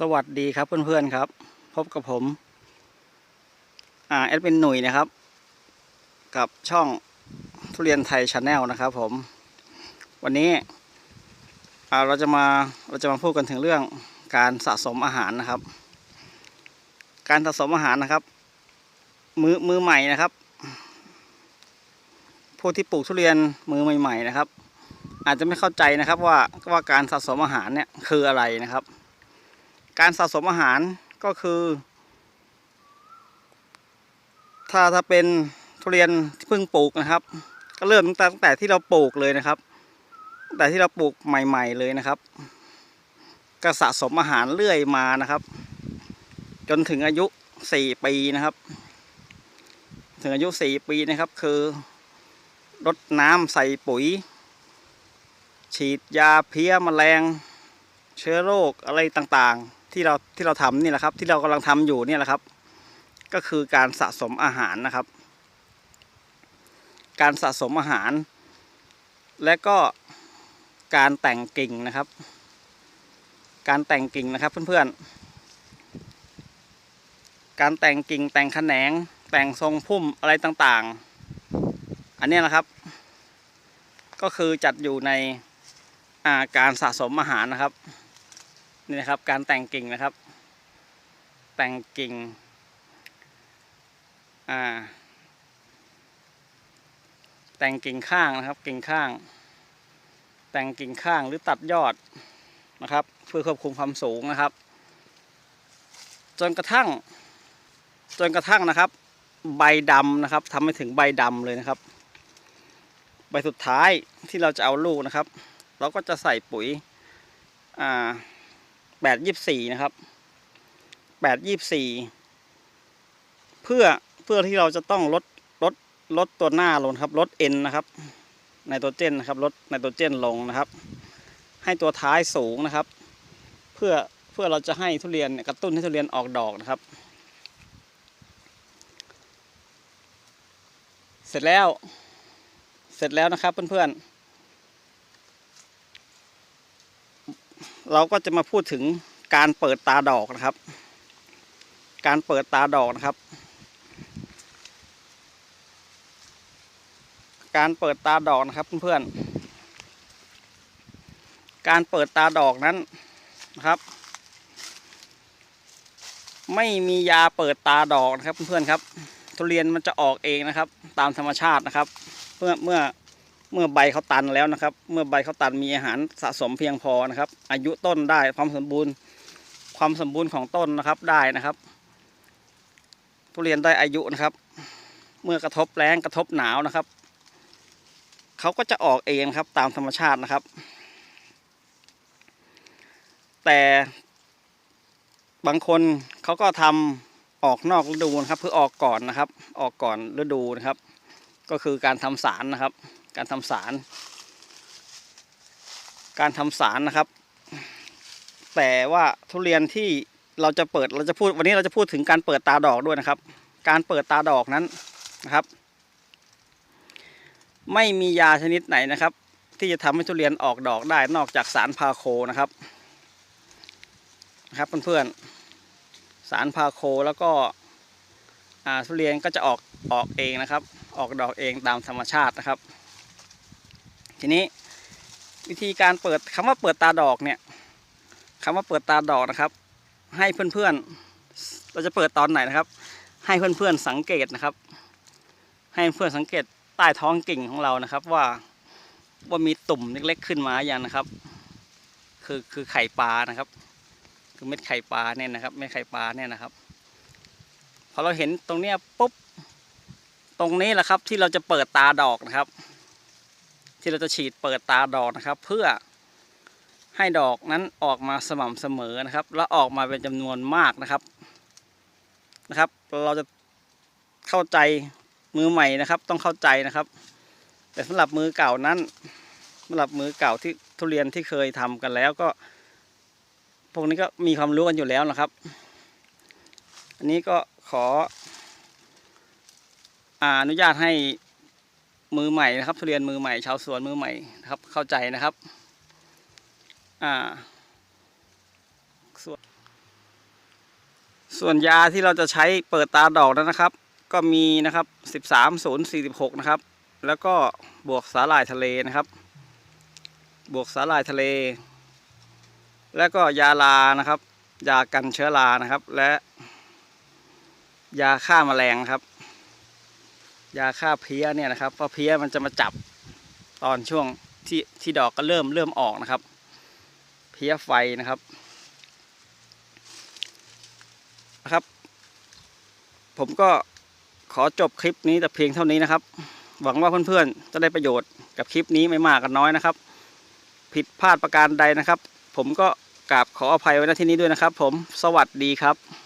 สวัสดีครับเพื่อนๆครับ พบกับผม อ่าแอดมินหนุ่ยนะครับ กับช่องทุเรียนไทยชาแนลนะครับผม วันนี้อ่าเราจะมาเราจะมาพูดกันถึงเรื่องการสะสมอาหารนะครับ การสะสมอาหารนะครับ มือมือใหม่นะครับผู้ที่ปลูกทุเรียนมือใหม่ ๆ นะครับ อาจจะไม่เข้าใจนะครับว่าว่าการสะสมอาหารเนี่ยคืออะไรนะครับ การสะสมอาหารก็คือ ถ้าถ้าเป็นทุเรียนที่เพิ่งปลูกนะครับ ก็เริ่มตั้งแต่ที่เราปลูกเลยนะครับ แต่ที่เราปลูกใหม่ ๆเลยนะครับ ก็สะสมอาหารเรื่อยมานะครับ จนถึงอายุสี่ปีนะครับ ถึงอายุสี่ปีนะครับ คือรดน้ำใส่ปุ๋ย ฉีดยาเพี้ยแมลง เชื้อโรคอะไรต่างๆ ที่เราที่เราทำนี่แหละครับ ที่เรากำลังทำอยู่เนี่ยแหละครับ ก็คือการสะสมอาหารนะครับ การสะสมอาหาร และก็การแต่งกิ่งนะครับ การแต่งกิ่งนะครับเพื่อนๆ การแต่งกิ่งแต่งแขนง แต่งทรงพุ่มอะไรต่างๆ อันนี้นะครับ ก็คือจัดอยู่ในาการสะสมอาหารนะครับ นี่นะครับ การแต่งกิ่งนะครับ แต่งกิ่ง อ่า แต่งกิ่งข้างนะครับ กิ่งข้าง แต่งกิ่งข้างหรือตัดยอดนะครับ เพื่อควบคุมความสูงนะครับ จนกระทั่ง จนกระทั่งนะครับ ใบดำนะครับทำให้ถึงใบดำเลยนะครับ ใบสุดท้ายที่เราจะเอาลูกนะครับ เราก็จะใส่ปุ๋ยอ่า แปดยี่สี่นะครับแปดยี่สี่เพื่อเพื่อที่เราจะต้องลดลดลดตัวหน้าลงครับลดเอ็นนะครับไนโตรเจนนะครับลดไนโตรเจนลงนะครับ ให้ตัวท้ายสูงนะครับ เพื่อเพื่อเราจะให้ทุเรียนกระตุ้นให้ทุเรียนออกดอกนะครับ เสร็จแล้วเสร็จแล้วนะครับเพื่อนๆ เราก็จะมาพูดถึงการเปิดตาดอกนะครับ การเปิดตาดอกนะครับ การเปิดตาดอกนะครับเพื่อนๆการเปิดตาดอกนั้นนะครับ ไม่มียาเปิดตาดอกนะครับเพื่อนๆครับ ทุเรียนมันจะออกเองนะครับ ตามธรรมชาตินะครับ เมื่อเมื่อ เมื่อใบเขาตันแล้วนะครับ เมื่อใบเขาตันมีอาหารสะสมเพียงพอนะครับ อายุต้นได้ความสมบูรณ์ ความสมบูรณ์ของต้นนะครับได้นะครับ ทุเรียนได้อายุนะครับ เมื่อกระทบแรงกระทบหนาวนะครับเขาก็จะออกเองครับตามธรรมชาตินะครับ แต่บางคนเขาก็ทำออกนอกฤดูนะครับ เพื่อออกก่อนนะครับ ออกก่อนฤดูนะครับ ก็คือการทำสารนะครับ การทำสาร การทำสารนะครับ แต่ว่าทุเรียนที่เราจะเปิดเราจะพูดวันนี้เราจะพูดถึงการเปิดตาดอกด้วยนะครับ การเปิดตาดอกนั้นนะครับ ไม่มียาชนิดไหนนะครับ ที่จะทำให้ทุเรียนออกดอกได้นอกจากสารพาโคนะครับนะครับเพื่อนๆสารพาโคแล้วก็ทุเรียนก็จะออกออกเองนะครับ ออกดอกเองตามธรรมชาตินะครับ ทีนี้วิธีการเปิดคำว่าเปิดตาดอกเนี่ยคำว่าเปิดตาดอกนะครับ ให้เพื่อนๆ เราจะเปิดตอนไหนนะครับ ให้เพื่อนๆสังเกตนะครับ ให้เพื่อนสังเกตใต้ท้องกิ่งของเรานะครับว่าว่ามีตุ่มเล็กๆขึ้นมาอย่างนะครับ คือคือไข่ปลานะครับ คือเม็ดไข่ปลาเนี่ยนะครับเม็ดไข่ปลาเนี่ยนะครับพอเราเห็นตรงเนี้ยปุ๊บตรงนี้แหละครับที่เราจะเปิดตาดอกนะครับ ที่เราจะฉีดเปิดตาดอกนะครับ เพื่อให้ดอกนั้นออกมาสม่ำเสมอนะครับ แล้วออกมาเป็นจำนวนมากนะครับนะครับ เราจะเข้าใจมือใหม่นะครับ ต้องเข้าใจนะครับ แต่สำหรับมือเก่านั้นสำหรับมือเก่าที่ทุเรียนที่เคยทำกันแล้วก็ พวกนี้ก็มีความรู้กันอยู่แล้วนะครับ อันนี้ก็ขออ่าอนุญาตให้ มือใหม่นะครับทุเรียนมือใหม่ชาวสวนมือใหม่นะครับ เข้าใจนะครับอ่าส่วนส่วนยาที่เราจะใช้เปิดตาดอกนั้นนะครับ ก็มีนะครับ13046นะครับ แล้วก็บวกสาหร่ายทะเลนะครับ บวกสาหร่ายทะเล แล้วก็ยาลานะครับ ยากันเชื้อรานะครับ และ ยาฆ่าแมลงครับ ยาฆ่าเพี้ยเนี่ยนะครับเพราะเพี้ยมันจะมาจับตอนช่วงที่ที่ดอกก็เริ่มเริ่มออกนะครับ เพี้ยไฟนะครับนะครับ ผมก็ขอจบคลิปนี้แต่เพียงเท่านี้นะครับ หวังว่าเพื่อนๆจะได้ประโยชน์กับคลิปนี้ไม่มากก็น้อยนะครับ ผิดพลาดประการใดนะครับ ผมก็กราบขออภัยไว้ณที่นี้ด้วยนะครับ ผมสวัสดีครับ